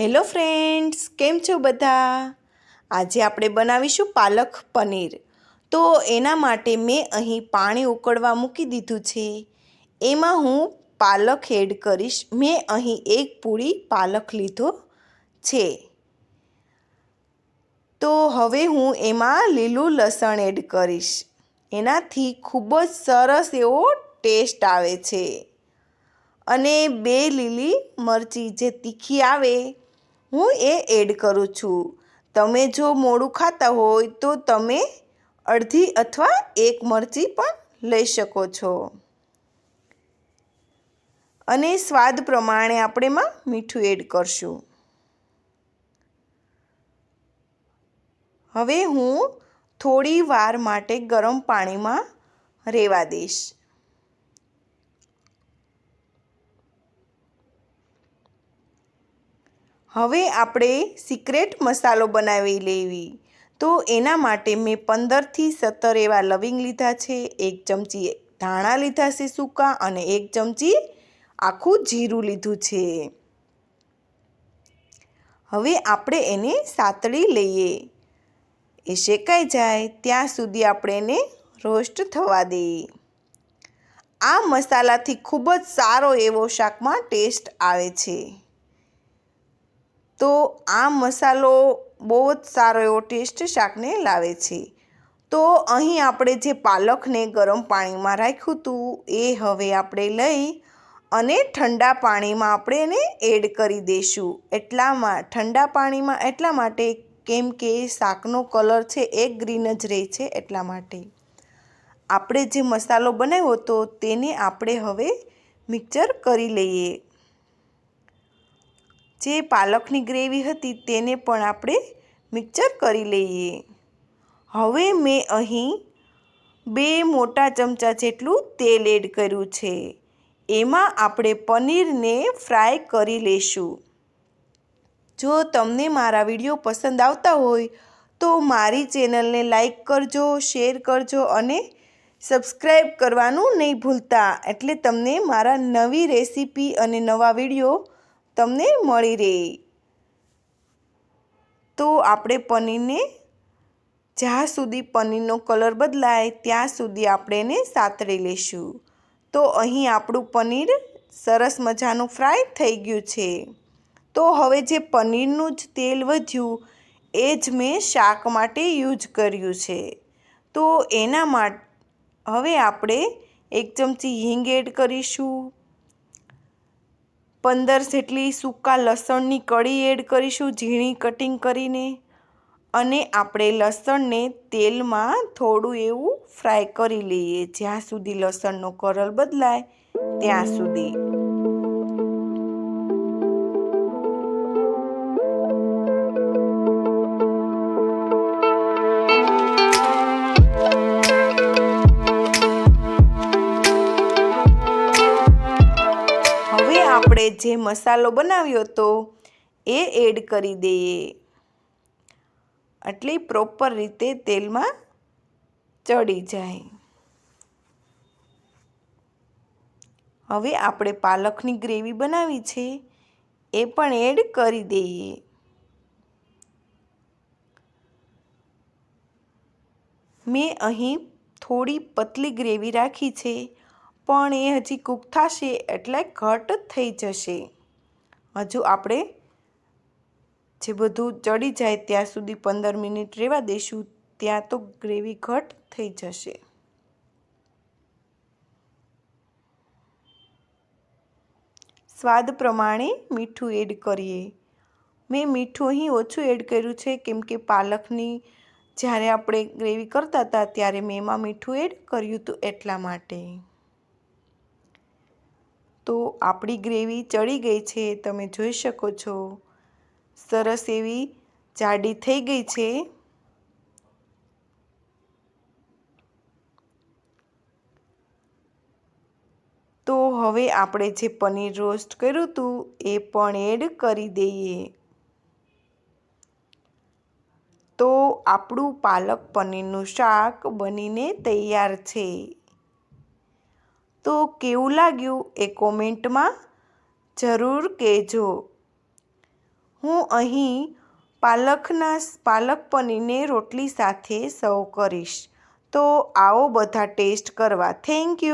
Hello friends, કેમ છો બધા? આજે આપણે બનાવીશું પાલક પનીર. તો એના માટે મેં અહીં પાણી ઉકળવા મૂકી દીધું છે. એમાં હું પાલક એડ કરીશ. મેં અહીં એક પૂરી પાલક લીધો છે. તો હવે હું એમાં લીલું લસણ એડ કરીશ. એનાથી ખૂબ જ સરસ એવો ટેસ્ટ આવે છે. અને બે લીલી મરચી જે તીખી આવે હું એ એડ કરું છું. તમે જો મોડું ખાતા હોય તો તમે અડધી અથવા એક મરચી પણ લઈ શકો છો. અને સ્વાદ પ્રમાણે આપણે એમાં મીઠું એડ કરશું. હવે હું થોડી વાર માટે ગરમ પાણીમાં રહેવા દઈશ. હવે આપણે સિક્રેટ મસાલો બનાવી લેવી. તો એના માટે મેં પંદરથી સત્તર એવા લવિંગ લીધા છે. એક ચમચી ધાણા લીધા છે સૂકા અને એક ચમચી આખું જીરું લીધું છે. હવે આપણે એને સાતળી લઈએ. એ શેકાઈ જાય, ત્યાં સુધી આપણે એને રોસ્ટ થવા દઈએ. આ મસાલાથી ખૂબ જ સારો એવો શાકમાં ટેસ્ટ આવે છે. તો આ મસાલો બહુ જ સારો એવો ટેસ્ટ શાકને લાવે છે. તો અહીં આપણે જે પાલકને ગરમ પાણીમાં રાખ્યું હતું એ હવે આપણે લઈ અને ઠંડા પાણીમાં આપણે એને એડ કરી દઈશું. એટલામાં, ઠંડા પાણીમાં એટલા માટે, કેમ કે શાકનો કલર છે એ ગ્રીન જ રહે છે એટલા માટે. આપણે જે મસાલો બનાવ્યો હતો, તેને આપણે હવે મિક્સર કરી લઈએ. જે પાલકની ગ્રેવી હતી તેને પણ આપણે મિક્સર કરી લઈએ. હવે મેં અહીં બે મોટા ચમચા જેટલું તેલ એડ કર્યું છે. એમાં આપણે પનીરને ફ્રાય કરી લઈશું જો તમને મારા વીડિયો પસંદ આવતા હોય તો મારી ચેનલને લાઈક કરજો, શેર કરજો અને સબસ્ક્રાઈબ કરવાનું નહીં ભૂલતા. એટલે તમને મારા નવી રેસીપી અને નવા વીડિયો તમને મળી રહે. તો આપણે પનીરને જ્યાં સુધી પનીરનો કલર બદલાય, ત્યાં સુધી આપણે એને સાતળી લઈશું તો અહીં આપણું પનીર સરસ મજાનું ફ્રાય થઈ ગયું છે. તો હવે જે પનીરનું જ તેલ વધ્યું, એ જ મેં શાક માટે યુઝ કર્યું છે. તો એના માટે હવે આપણે એક ચમચી હિંગ એડ કરીશું. પંદર જેટલી સૂકા લસણની કળી એડ કરીશું, ઝીણી કટિંગ કરીને. અને આપણે લસણને તેલમાં થોડું એવું ફ્રાય કરી લઈએ. જ્યાં સુધી લસણનો કરલ બદલાય, ત્યાં સુધી. આપણે જે મસાલો બનાવ્યો હતો એ એડ કરી દઈએ. એટલે પ્રોપર રીતે તેલમાં ચડી જાય. હવે આપણે પાલકની ગ્રેવી બનાવી છે, એ પણ એડ કરી દઈએ. મેં અહીં થોડી પતલી ગ્રેવી રાખી છે પણ એ હજી કૂક થશે એટલે ઘટ થઈ જશે. હજુ આપણે જે બધું ચડી જાય ત્યાં સુધી પંદર મિનિટ રહેવા દઈશું ત્યાં તો ગ્રેવી ઘટ થઈ જશે. સ્વાદ પ્રમાણે મીઠું એડ કરીએ. મેં મીઠું અહીં ઓછું એડ કર્યું છે, કેમ કે પાલકની જ્યારે આપણે ગ્રેવી કરતા હતા, ત્યારે મેં એમાં મીઠું એડ કર્યું હતું એટલા માટે. તો આપણી ગ્રેવી ચડી ગઈ છે, તમે જોઈ શકો છો. સરસ એવી જાડી થઈ ગઈ છે. તો હવે આપણે જે પનીર રોસ્ટ કર્યું હતું, એ પણ એડ કરી દઈએ. તો આપણું પાલક પનીરનું શાક બનીને તૈયાર છે. તો કેવું લાગ્યું એ કોમેન્ટમાં? જરૂર કહેજો. હું અહીં પાલકના પાલક પનીરને રોટલી સાથે સર્વ કરીશ. તો આવો બધા ટેસ્ટ કરવા. Thank you.